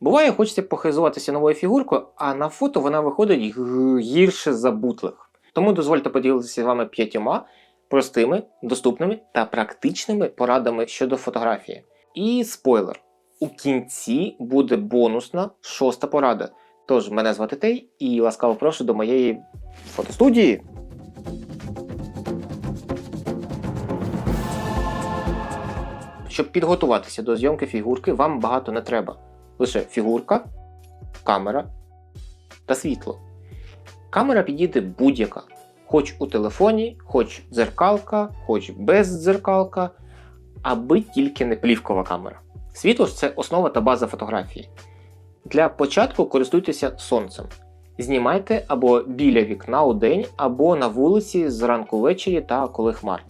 Буває, хочеться похизуватися новою фігуркою, а на фото вона виходить гірше за бутлих. Тому дозвольте поділитися з вами п'ятьома простими, доступними та практичними порадами щодо фотографії. І спойлер: у кінці буде бонусна шоста порада. Тож, мене звати Тей і ласкаво прошу до моєї фотостудії. Щоб підготуватися до зйомки фігурки, вам багато не треба. Лише фігурка, камера та світло. Камера підійде будь-яка. Хоч у телефоні, хоч дзеркалка, хоч без дзеркалка, аби тільки не плівкова камера. Світло ж це основа та база фотографії. Для початку користуйтеся сонцем. Знімайте або біля вікна у день, або на вулиці зранку ввечері та коли хмарно.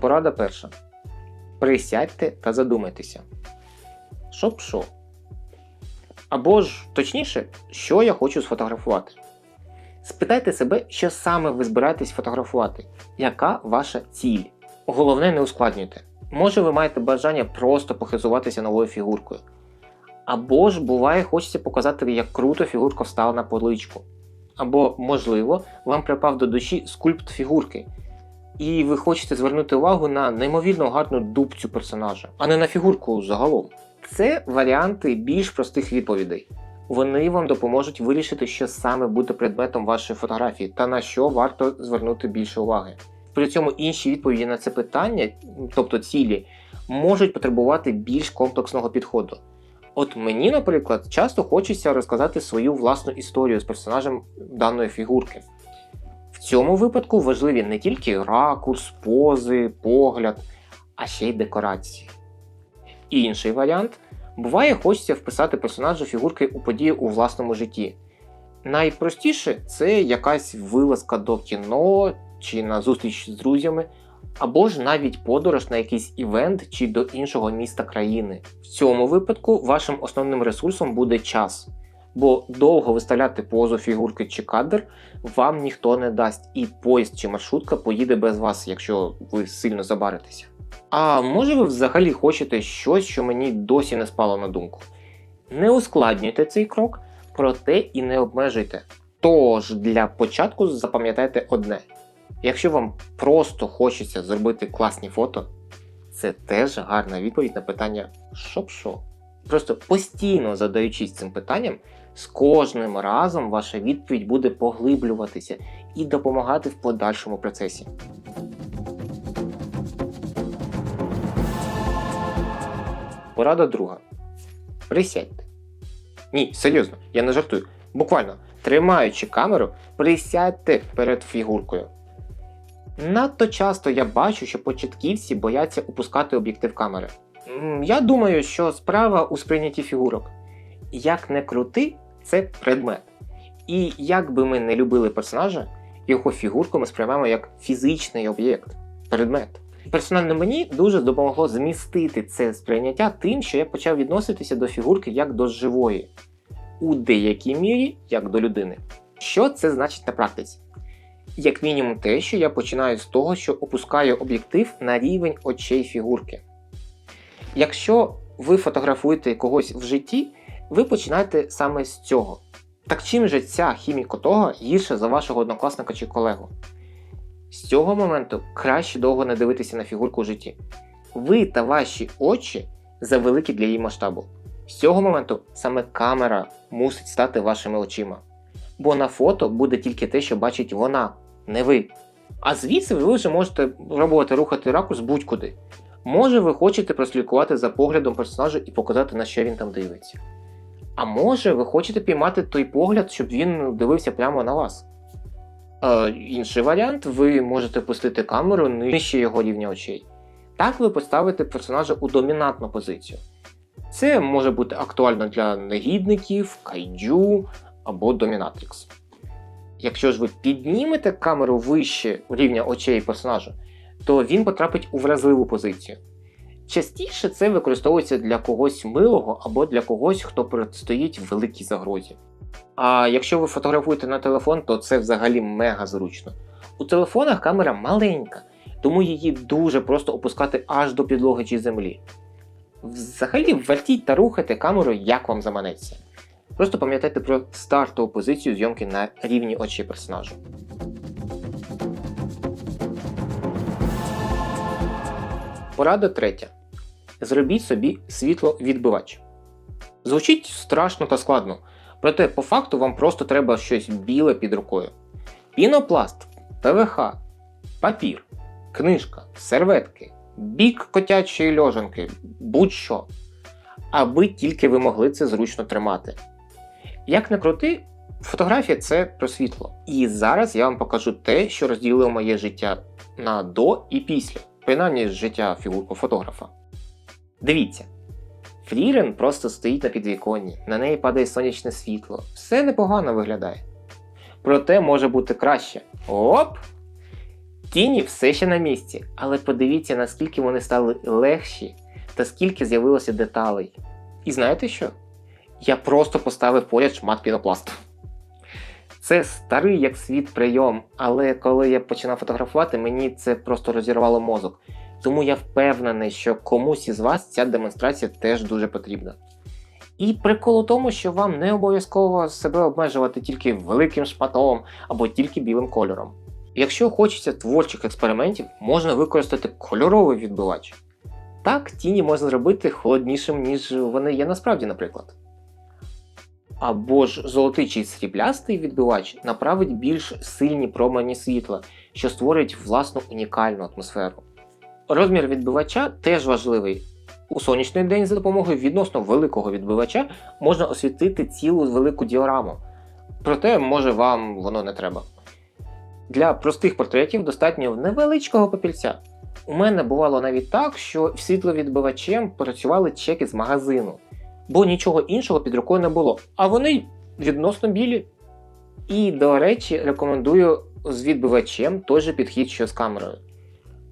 Порада перша. Присядьте та задумайтеся. Що б що? Або ж, точніше, що я хочу сфотографувати. Спитайте себе, що саме ви збираєтесь фотографувати, яка ваша ціль. Головне, не ускладнюйте. Може, ви маєте бажання просто похизуватися новою фігуркою. Або ж буває, хочеться показати, як круто фігурка встала на поличку. Або, можливо, вам припав до душі скульпт фігурки, і ви хочете звернути увагу на неймовірно гарну дубцю персонажа, а не на фігурку загалом. Це варіанти більш простих відповідей. Вони вам допоможуть вирішити, що саме буде предметом вашої фотографії та на що варто звернути більше уваги. При цьому інші відповіді на це питання, тобто цілі, можуть потребувати більш комплексного підходу. От мені, наприклад, часто хочеться розказати свою власну історію з персонажем даної фігурки. В цьому випадку важливі не тільки ракурс, пози, погляд, а ще й декорації. Інший варіант буває, хочеться вписати персонажа фігурки у події у власному житті. Найпростіше це якась вилазка до кіно чи на зустріч з друзями, або ж навіть подорож на якийсь івент чи до іншого міста країни. В цьому випадку вашим основним ресурсом буде час, бо довго виставляти позу фігурки чи кадр вам ніхто не дасть, і поїзд чи маршрутка поїде без вас, якщо ви сильно забаритеся. А може ви взагалі хочете щось, що мені досі не спало на думку? Не ускладнюйте цей крок, проте і не обмежуйте. Тож для початку запам'ятайте одне: якщо вам просто хочеться зробити класні фото, це теж гарна відповідь на питання що б що. Просто постійно задаючись цим питанням, з кожним разом ваша відповідь буде поглиблюватися і допомагати в подальшому процесі. Порада друга. Присядьте. Ні, серйозно, я не жартую. Буквально, тримаючи камеру, присядьте перед фігуркою. Надто часто я бачу, що початківці бояться опускати об'єктив камери. Я думаю, що справа у сприйнятті фігурок. Як не крути, це предмет. І як би ми не любили персонажа, його фігурку ми сприймаємо як фізичний об'єкт, предмет. Персонально мені дуже допомогло змістити це сприйняття тим, що я почав відноситися до фігурки як до живої, у деякій мірі як до людини. Що це значить на практиці? Як мінімум те, що я починаю з того, що опускаю об'єктив на рівень очей фігурки. Якщо ви фотографуєте когось в житті, ви починаєте саме з цього. Так чим же ця хімікотога гірша за вашого однокласника чи колегу? З цього моменту краще довго не дивитися на фігурку у житті. Ви та ваші очі завеликі для її масштабу. З цього моменту саме камера мусить стати вашими очима. Бо на фото буде тільки те, що бачить вона, не ви. А звідси ви вже можете пробувати рухати ракурс будь-куди. Може, ви хочете прослідкувати за поглядом персонажа і показати, на що він там дивиться. А може, ви хочете піймати той погляд, щоб він дивився прямо на вас. Е, інший варіант, ви можете пустити камеру нижче його рівня очей. Так ви поставите персонажа у домінантну позицію. Це може бути актуально для негідників, кайджу або домінатрікс. Якщо ж ви піднімете камеру вище рівня очей персонажа, то він потрапить у вразливу позицію. Частіше це використовується для когось милого або для когось, хто протистоїть великій загрозі. А якщо ви фотографуєте на телефон, то це взагалі мега зручно. У телефонах камера маленька, тому її дуже просто опускати аж до підлоги чи землі. Взагалі, вертіть та рухайте камеру, як вам заманеться. Просто пам'ятайте про стартову позицію зйомки на рівні очі персонажу. Порада третя. Зробіть собі світловідбивач. Звучить страшно та складно, проте по факту вам просто треба щось біле під рукою. Пінопласт, ПВХ, папір, книжка, серветки, бік котячої льожанки, будь-що. Аби тільки ви могли це зручно тримати. Як не крути, фотографія це про світло. І зараз я вам покажу те, що розділило моє життя на до і після, принаймні життя фігу- фотографа. Дивіться. Фрірен просто стоїть на підвіконні, на неї падає сонячне світло. Все непогано виглядає. Проте може бути краще. Оп! Тіні все ще на місці, але подивіться, наскільки вони стали легші та скільки з'явилося деталей. І знаєте що? Я просто поставив поряд шмат пінопласту. Це старий як світ прийом, але коли я починав фотографувати, мені це просто розірвало мозок. Тому я впевнений, що комусь із вас ця демонстрація теж дуже потрібна. І прикол у тому, що вам не обов'язково себе обмежувати тільки великим шматом або тільки білим кольором. Якщо хочеться творчих експериментів, можна використати кольоровий відбивач. Так, тіні можна зробити холоднішим, ніж вони є насправді, наприклад. Або ж золотий чи сріблястий відбивач направить більш сильні промені світла, що створить власну унікальну атмосферу. Розмір відбивача теж важливий. У сонячний день за допомогою відносно великого відбивача можна освітити цілу велику діораму. Проте, може, вам воно не треба. Для простих портретів достатньо невеличкого папільця. У мене бувало навіть так, що світловідбивачем працювали чеки з магазину, бо нічого іншого під рукою не було, а вони відносно білі. І, до речі, рекомендую з відбивачем той же підхід, що з камерою.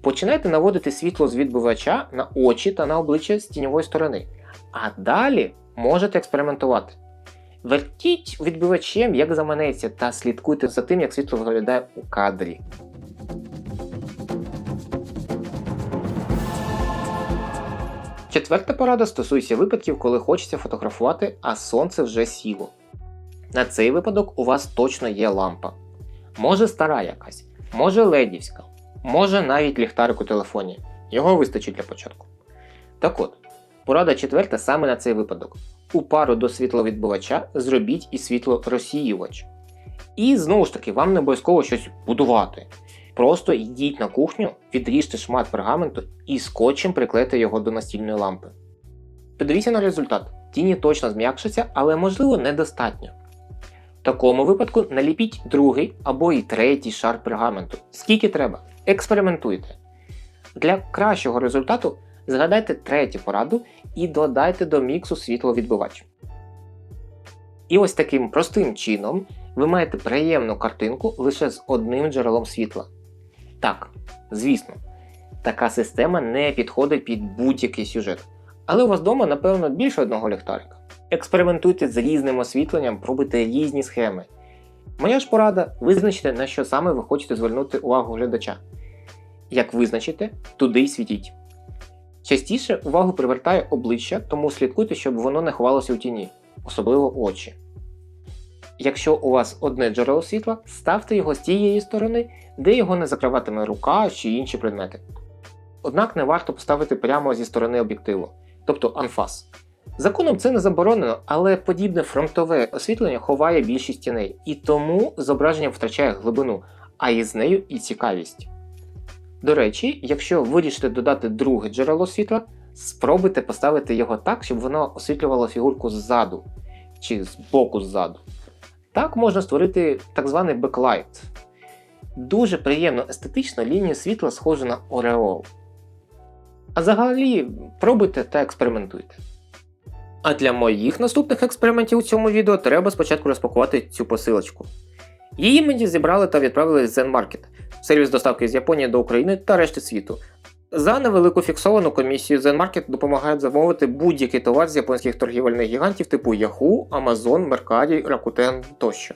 Починайте наводити світло з відбивача на очі та на обличчя з тіньової сторони, а далі можете експериментувати. Вертіть відбивачем, як заманеться, та слідкуйте за тим, як світло виглядає у кадрі. Четверта порада стосується випадків, коли хочеться фотографувати, а сонце вже сіло. На цей випадок у вас точно є лампа. Може стара якась, може ледівська, може навіть ліхтарик у телефоні. Його вистачить для початку. Так от, порада четверта саме на цей випадок. У пару до світловідбивача зробіть і світлорозсіювач. І знову ж таки, вам не обов'язково щось будувати. Просто йдіть на кухню, відріжте шмат пергаменту і скотчем приклейте його до настільної лампи. Подивіться на результат. Тіні точно зм'якшаться, але можливо недостатньо. В такому випадку наліпіть другий або і третій шар пергаменту. Скільки треба. Експериментуйте. Для кращого результату згадайте третю пораду і додайте до міксу світловідбивач. І ось таким простим чином ви маєте приємну картинку лише з одним джерелом світла. Так, звісно, така система не підходить під будь-який сюжет. Але у вас вдома, напевно, більше одного ліхтарика. Експериментуйте з різним освітленням, пробуйте різні схеми. Моя ж порада визначте, на що саме ви хочете звернути увагу глядача. Як визначите, туди й світіть. Частіше увагу привертає обличчя, тому слідкуйте, щоб воно не ховалося у тіні, особливо очі. Якщо у вас одне джерело світла, ставте його з тієї сторони, де його не закриватиме рука чи інші предмети. Однак не варто поставити прямо зі сторони об'єктиву, тобто анфас. Законом це не заборонено, але подібне фронтове освітлення ховає більшість тіней, і тому зображення втрачає глибину, а із нею і цікавість. До речі, якщо вирішите додати друге джерело світла, спробуйте поставити його так, щоб воно освітлювало фігурку ззаду чи з боку ззаду. Так можна створити так званий беклайт. Дуже приємно естетично лінія світла схожа на ореол. А взагалі, пробуйте та експериментуйте. А для моїх наступних експериментів у цьому відео треба спочатку розпакувати цю посилочку. Її мені зібрали та відправили з Zen Market, сервіс доставки з Японії до України та решти світу. За невелику фіксовану комісію Zen Market допомагають замовити будь-який товар з японських торгівельних гігантів типу Yahoo, Amazon, Mercari, Rakuten тощо.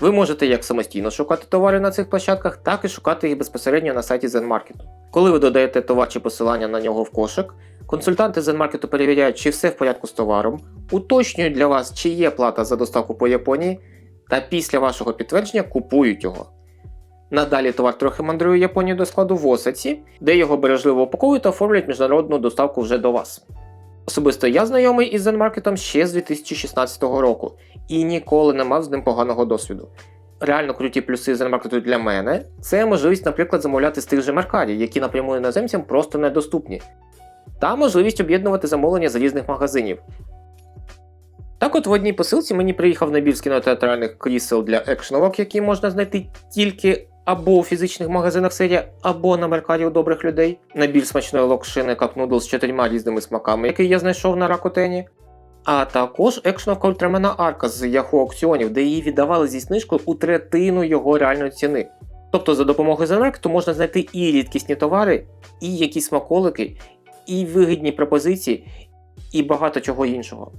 Ви можете як самостійно шукати товари на цих площадках, так і шукати їх безпосередньо на сайті ZenMarket. Коли ви додаєте товар чи посилання на нього в кошик, консультанти ZenMarket перевіряють, чи все в порядку з товаром, уточнюють для вас, чи є плата за доставку по Японії, та після вашого підтвердження купують його. Надалі товар трохи мандрує Японію до складу в Осаці, де його бережливо упаковують та оформлюють міжнародну доставку вже до вас. Особисто я знайомий із ZenMarket ще з 2016 року і ніколи не мав з ним поганого досвіду. Реально круті плюси ZenMarket для мене це можливість, наприклад, замовляти з тих же Меркаді, які напряму іноземцям просто недоступні, та можливість об'єднувати замовлення з різних магазинів. Так от в одній посилці мені приїхав набір кінотеатральних крісел для екшновок, які можна знайти тільки або у фізичних магазинах серія, або на меркаді у добрих людей. Набір смачної локшини Noodles з чотирма різними смаками, який я знайшов на Ракотені. А також екшновка Ультрамена Арка з Yahoo аукціонів, де її віддавали зі знижкою у третину його реальної ціни. Тобто за допомогою Зенректу можна знайти і рідкісні товари, і якісь смаколики, і вигідні пропозиції, і багато чого іншого.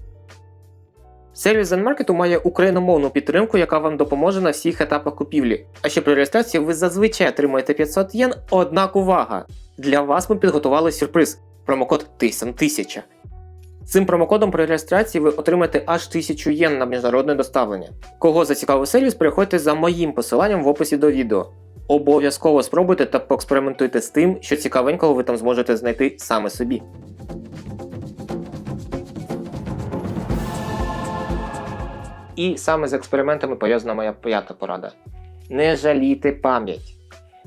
Сервіс Zenmarket має україномовну підтримку, яка вам допоможе на всіх етапах купівлі. А ще при реєстрації ви зазвичай отримаєте 500 єн, однак увага! Для вас ми підготували сюрприз промокод TISAN1000. Цим промокодом при реєстрації ви отримаєте аж 1000 єн на міжнародне доставлення. Кого зацікавив сервіс, переходьте за моїм посиланням в описі до відео. Обов'язково спробуйте та поекспериментуйте з тим, що цікавенького ви там зможете знайти саме собі. І саме з експериментами пов'язана моя п'ята порада. Не жалійте пам'ять.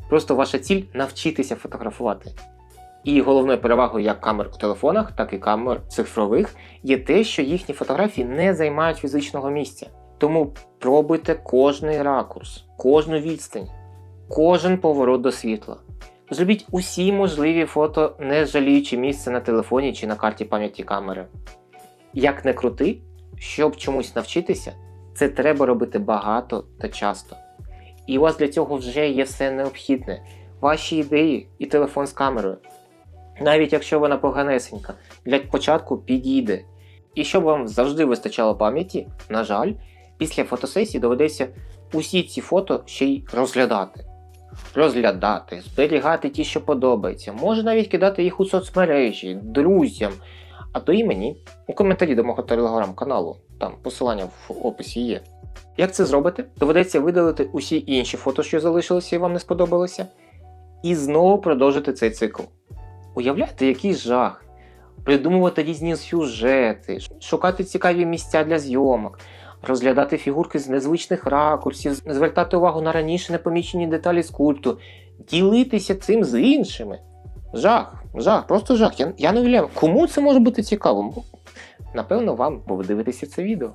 Просто ваша ціль навчитися фотографувати. І головною перевагою як камер у телефонах, так і камер цифрових є те, що їхні фотографії не займають фізичного місця. Тому пробуйте кожний ракурс, кожну відстань, кожен поворот до світла. Зробіть усі можливі фото, не жаліючи місце на телефоні чи на карті пам'яті камери. Як не крути, щоб чомусь навчитися, це треба робити багато та часто. І у вас для цього вже є все необхідне, ваші ідеї і телефон з камерою. Навіть якщо вона поганесенька, для початку підійде. І щоб вам завжди вистачало пам'яті, на жаль, після фотосесії доведеться усі ці фото ще й розглядати. Розглядати, зберігати ті, що подобаються, може навіть кидати їх у соцмережі, друзям, а то і мені у коментарі до мого телеграм-каналу, там посилання в описі є. Як це зробити? Доведеться видалити усі інші фото, що залишилися і вам не сподобалося, і знову продовжити цей цикл. Уявляєте, який жах! Придумувати різні сюжети, шукати цікаві місця для зйомок, розглядати фігурки з незвичних ракурсів, звертати увагу на раніше непомічені деталі скульпту, ділитися цим з іншими. Жах, жах, просто жах. Я, я не уявляю, кому це може бути цікаво? Напевно, вам, бо ви дивитеся це відео.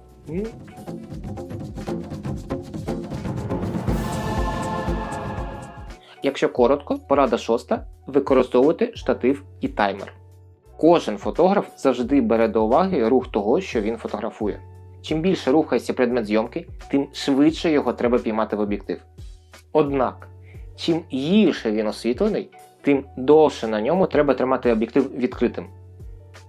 Якщо коротко, порада шоста використовувати штатив і таймер. Кожен фотограф завжди бере до уваги рух того, що він фотографує. Чим більше рухається предмет зйомки, тим швидше його треба піймати в об'єктив. Однак, чим гірше він освітлений, тим довше на ньому треба тримати об'єктив відкритим.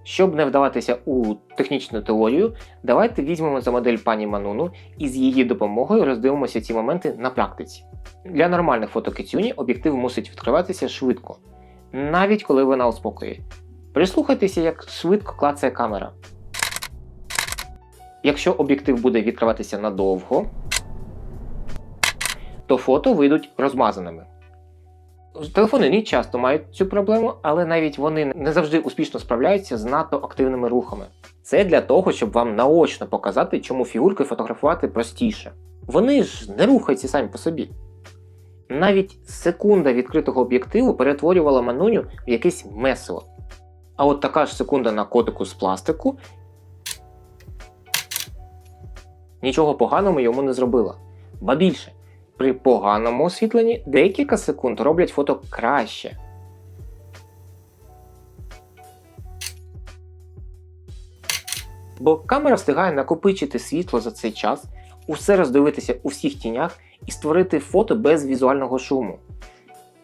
Щоб не вдаватися у технічну теорію, давайте візьмемо за модель пані Мануну і з її допомогою роздивимося ці моменти на практиці. Для нормальних фотокицюні об'єктив мусить відкриватися швидко, навіть коли вона у спокої. Прислухайтеся, як швидко клацає камера. Якщо об'єктив буде відкриватися надовго, то фото вийдуть розмазаними. Телефони не часто мають цю проблему, але навіть вони не завжди успішно справляються з надто активними рухами. Це для того, щоб вам наочно показати, чому фігурки фотографувати простіше. Вони ж не рухаються самі по собі. Навіть секунда відкритого об'єктиву перетворювала мануню в якесь месиво. А от така ж секунда на котику з пластику нічого поганого йому не зробила. Ба більше, при поганому освітленні декілька секунд роблять фото краще. Бо камера встигає накопичити світло за цей час, усе роздивитися у всіх тінях і створити фото без візуального шуму.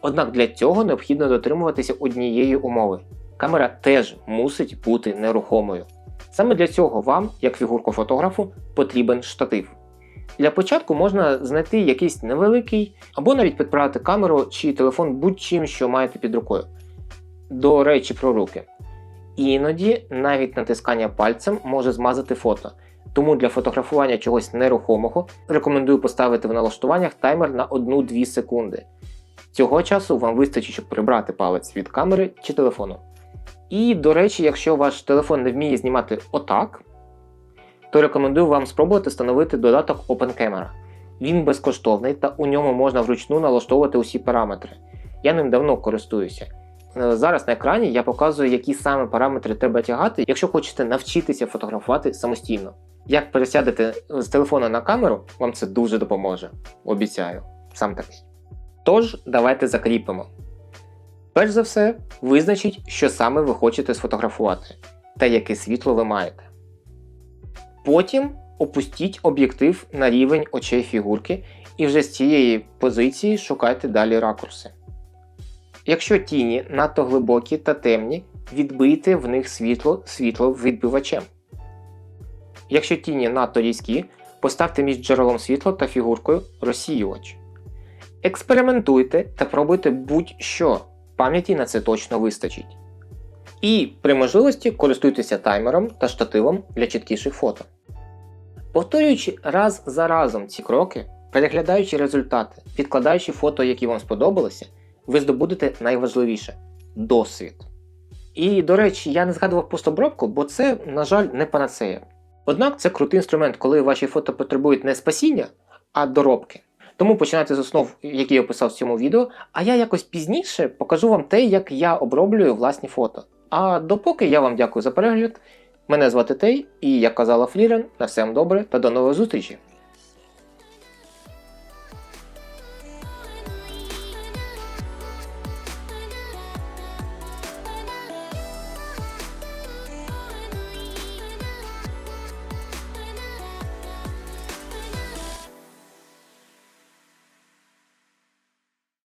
Однак для цього необхідно дотримуватися однієї умови. Камера теж мусить бути нерухомою. Саме для цього вам, як фігуркофотографу, потрібен штатив. Для початку можна знайти якийсь невеликий, або навіть підправити камеру чи телефон будь-чим, що маєте під рукою. До речі, про руки. Іноді навіть натискання пальцем може змазати фото. Тому для фотографування чогось нерухомого рекомендую поставити в налаштуваннях таймер на 1-2 секунди. Цього часу вам вистачить, щоб прибрати палець від камери чи телефону. І, до речі, якщо ваш телефон не вміє знімати отак, то рекомендую вам спробувати встановити додаток Open Camera. Він безкоштовний та у ньому можна вручну налаштовувати усі параметри. Я ним давно користуюся. Е, Зараз на екрані я показую, які саме параметри треба тягати, якщо хочете навчитися фотографувати самостійно. Як пересядете з телефона на камеру, вам це дуже допоможе. Обіцяю, сам такий. Тож, давайте закріпимо. Перш за все, визначіть, що саме ви хочете сфотографувати та яке світло ви маєте. Потім опустіть об'єктив на рівень очей фігурки і вже з цієї позиції шукайте далі ракурси. Якщо тіні надто глибокі та темні, відбийте в них світло світловідбивачем. Якщо тіні надто різкі, поставте між джерелом світла та фігуркою розсіювач. Експериментуйте та пробуйте будь-що, пам'яті на це точно вистачить. І при можливості користуйтеся таймером та штативом для чіткіших фото. Повторюючи раз за разом ці кроки, переглядаючи результати, відкладаючи фото, які вам сподобалися, ви здобудете найважливіше досвід. І, до речі, я не згадував постобробку, бо це, на жаль, не панацея. Однак це крутий інструмент, коли ваші фото потребують не спасіння, а доробки. Тому починайте з основ, які я описав в цьому відео, а я якось пізніше покажу вам те, як я оброблюю власні фото. А допоки я вам дякую за перегляд. Мене звати Тей, і як казала Флірен, на все вам добре та до нової зустрічі!